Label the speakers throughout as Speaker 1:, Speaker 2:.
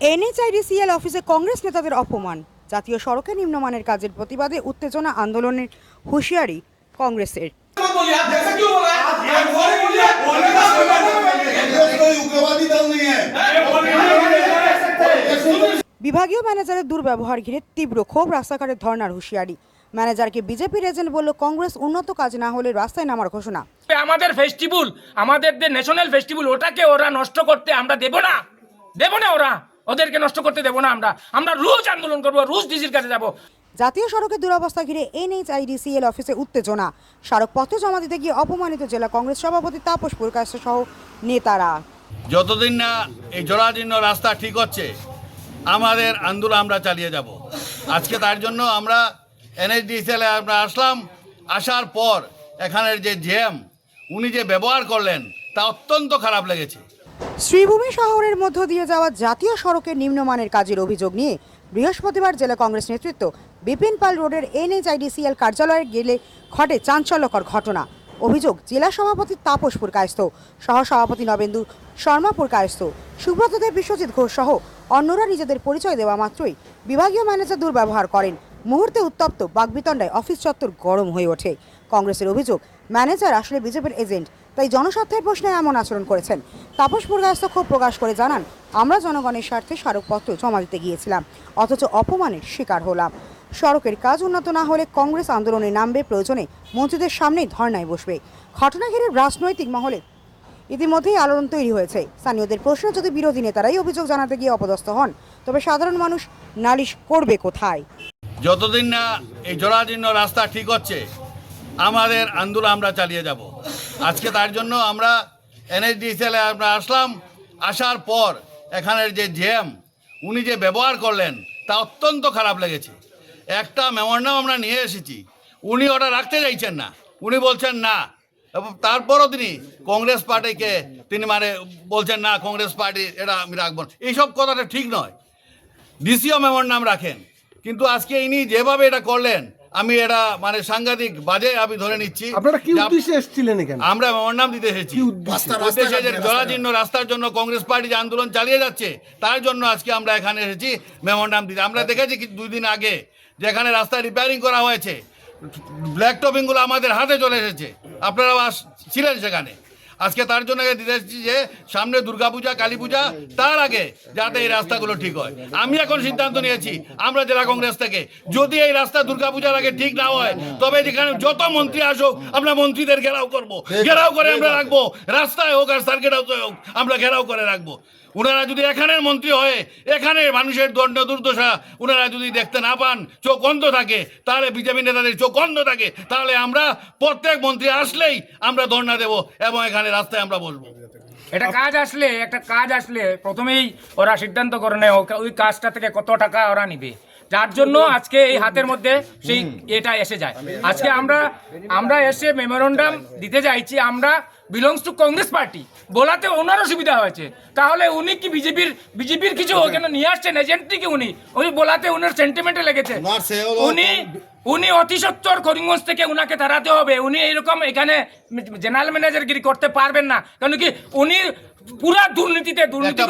Speaker 1: NHIDCL অফিসে কংগ্রেস নেতাদের অপমান। জাতীয় সড়কে নিম্নমানের কাজের প্রতিবাদে উত্তেজনা আন্দোলনের হুঁশিয়ারি কংগ্রেসের। বিভাগীয় ম্যানেজারের দুর্ব্যবহার ঘিরে তীব্র ক্ষোভ রাস্তাঘাটের ধর্নার হুঁশিয়ারি। ম্যানেজারকে বিজেপির এজেন্ট বলল, কংগ্রেস উন্নত কাজ না হলে রাস্তায় নামার ঘোষণা।
Speaker 2: আমাদের ফেস্টিভ্যাল, আমাদের যে ন্যাশনাল ফেস্টিভ্যাল ওটাকে ওরা নষ্ট করতে আমরা দেব না? দেব না ওরা? ওদেরকে নষ্ট করতে দেব না আমরা। আমরা রোজ আন্দোলন করব রোজ ডিজির কাছে যাব।
Speaker 1: জাতীয় সড়কের দুরবস্থা ঘিরে এনএইচআইডিসিএল অফিসে উত্তেজনা। স্মারকপত্র জমা দিতে গিয়ে অপমানিত জেলা কংগ্রেস সভাপতি তাপস পুরকাশ্য সহ নেতারা।
Speaker 3: যতদিন না এই জরাজীর্ণ রাস্তা ঠিক হচ্ছে আমাদের আন্দোলন আমরা চালিয়ে যাব। আজকে তার জন্য আমরা এনএসডিসিএলে আমরা আসলাম আসার পর এখানের যে জেএম উনি যে ব্যবহার করলেন তা অত্যন্ত খারাপ লেগেছে।
Speaker 1: শ্রীভূমি শহরের মধ্য দিয়ে যাওয়া জাতীয় সড়কের নিম্নমানের কাজের অভিযোগ নিয়ে বৃহস্পতিবার জেলা কংগ্রেস নেতৃত্ব বিপিন পাল রোডের এনএইচআইডিসিএল কার্যালয়ে গেলে ঘটে চাঞ্চল্যকর ঘটনা। অভিযোগ, জেলা সভাপতি তাপস পুরকায়স্ত সহসভাপতি নবেন্দু শর্মা পুরকায়স্ত সুব্রত দেব বিশ্বজিৎ ঘোষ সহ অন্যরা নিজেদের পরিচয় দেওয়া মাত্রই বিভাগীয় ম্যানেজার দুর্ব্যবহার করেন। মুহূর্তে উত্তপ্ত বাগবিতণ্ডায় অফিস চত্বর গরম হয়ে ওঠে। কংগ্রেসের অভিযোগ, ম্যানেজার আসলে বিজেপির এজেন্ট তাই জনস্বার্থের প্রশ্নে এমন আচরণ করেছেন। তাপস পুরকায়স্ত ক্ষোভ প্রকাশ করে জানান, আমরা জনগণের স্বার্থে স্মারকপত্র জমা দিতে গিয়েছিলাম, অথচ অপমানের শিকার হলাম। সড়কের কাজ উন্নত না হলে কংগ্রেস আন্দোলনে নামবে প্রয়োজনে মন্ত্রীদের সামনেই ধর্নায় বসবে। ঘটনা ঘিরে রাজনৈতিক মহলে ইতিমধ্যেই আলোড়ন তৈরি হয়েছে। স্থানীয়দের প্রশ্ন যদি বিরোধী নেতারাই অভিযোগ জানাতে গিয়ে অপদস্থ হন, তবে সাধারণ মানুষ নালিশ করবে কোথায়?
Speaker 3: যতদিন না এই জরাজীর্ণ রাস্তা ঠিক হচ্ছে, আমাদের আন্দোলন আমরা চালিয়ে যাব। আজকে তার জন্য আমরা এনএসডিসিএলে আমরা আসলাম। আসার পর এখানের যে জেম উনি যে ব্যবহার করলেন তা অত্যন্ত খারাপ লেগেছে। একটা মেমোরান্ডাম আমরা নিয়ে এসেছি। উনি ওটা রাখতে চাইছেন না। উনি বলছেন, না। এবং তারপরও তিনি কংগ্রেস পার্টিকে, তিনি মানে বলছেন, না, কংগ্রেস পার্টি, এটা আমি রাখব না। এইসব কথাটা ঠিক নয়। ডিসিও মেমোর নাম রাখেন। কিন্তু আজকে ইনি যেভাবে এটা করলেন আমি এটা মানে সাংঘাতিক বাজে আমি ধরে নিচ্ছি।
Speaker 4: আপনারা কি উদ্দেশ্যে এসেছিলেন এখানে?
Speaker 3: আমরা মেমোর নাম দিতে এসেছি। উদ্দেশ্যে? যে জরাজীর্ণ রাস্তার জন্য কংগ্রেস পার্টি যে আন্দোলন চালিয়ে যাচ্ছে তার জন্য আজকে আমরা এখানে এসেছি মেমোর নাম দিতে। আমরা দেখেছি দুই দিন আগে যেখানে রাস্তা রিপেয়ারিং করা হয়েছে ব্ল্যাক টপিংগুলো আমাদের হাতে চলে এসেছে। আপনারাও আস- ছিলেন সেখানে। আজকে তার জন্য দিতে এসেছি যে সামনে দুর্গাপূজা কালী পূজা তার আগে যাতে এই রাস্তাগুলো ঠিক হয়। আমি এখন সিদ্ধান্ত নিয়েছি আমরা জেলা কংগ্রেস থেকে যদি এই রাস্তা দুর্গাপূজার আগে ঠিক না হয় তবে যেখানে যত মন্ত্রী আসুক আমরা মন্ত্রীদের ঘেরাও করব। ঘেরাও করে আমরা রাখব। রাস্তায় হোক আর সার্কিট হাউসে হোক আমরা ঘেরাও করে রাখব। ওনারা যদি এখানের মন্ত্রী হয়ে এখানে মানুষের দণ্ড দুর্দশা ওনারা যদি দেখতে না পান চোখ অন্ধ থাকে তাহলে বিজেপি নেতাদের চোখ অন্ধ থাকে তাহলে আমরা প্রত্যেক মন্ত্রী আসলেই আমরা ধর্ণা দেব এবং এখানে রাস্তায় আমরা বলব
Speaker 2: এটা কাজ আসলে একটা কাজ আসলে প্রথমেই ওরা সিদ্ধান্ত করে নেয় ওই কাজটা থেকে কত টাকা ওরা নিবে। যার জন্য আজকে এই হাতের মধ্যে সেই এটা এসে যায়। আজকে আমরা আমরা এসে মেমোরান্ডাম দিতে চাইছি আমরা বিলংস টু কংগ্রেস পার্টি বলাতে ওনারও সুবিধা হয়েছে। তাহলে উনি কি বিজেপির বিজেপির কিছু ওখানে নিয়ে আসছেন? এজেন্ট কি উনি? উনি বলাতে উনার সেন্টিমেন্টে লেগেছে। উনি উনি অতি সত্তর করিমগঞ্জ থেকে উনাকে তাড়াতে হবে। উনি এরকম এখানে জেনারেল ম্যানেজারগিরি করতে পারবেন না। কেন কি উনি পুরা দুর্নীতিতে দুর্নীতি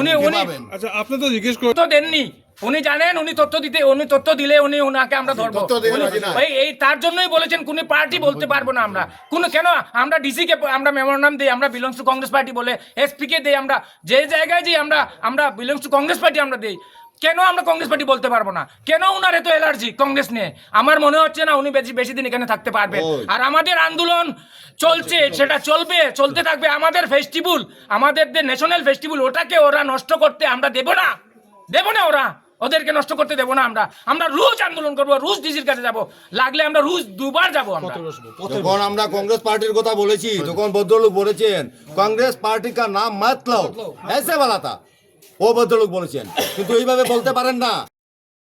Speaker 2: উনি উনি
Speaker 4: আচ্ছা আপনি তো জিজ্ঞেস করে
Speaker 2: তথ্য দেননি। উনি জানেন উনি তথ্য দিতে উনি তথ্য দিলে উনি উনাকে আমরা ধরবো। এই এই তার জন্যই বলেছেন কোন পার্টি বলতে পারব না আমরা। কোন কেন? আমরা ডিসি কে আমরা মেমোরান্ডাম দিই আমরা বিলংস টু কংগ্রেস পার্টি বলে এসপি কে দেই আমরা যে জায়গায় যে আমরা আমরা বিলংস টু কংগ্রেস পার্টি আমরা দিই। কেন আমরা কংগ্রেস পার্টি বলতে পারব না? কেন উনার এত এলার্জি কংগ্রেস নিয়ে? আমার মনে হচ্ছে না উনি বেশি বেশি দিন এখানে থাকতে পারবেন। আর আমাদের আন্দোলন চলছে সেটা চলবে চলতে থাকবে। আমাদের ফেস্টিভ্যাল আমাদের যে ন্যাশনাল ফেস্টিভ্যাল ওটাকে ওরা নষ্ট করতে আমরা দেব না। দেব না ওরা। ওদেরকে নষ্ট করতে দেবো না আমরা। আমরা রুজ আন্দোলন করব রুজ ডিসির কাছে যাব। লাগলে আমরা রুজ দুবার যাব আমরা।
Speaker 5: যখন আমরা কংগ্রেস পার্টির কথা বলেছি তখন ভদ্রলোক বলেছেন কংগ্রেস পার্টি কা নাম মাতলাও। এসে বালাতা। বলা ও ভদ্রলোক বলেছেন। কিন্তু এইভাবে বলতে পারেন না।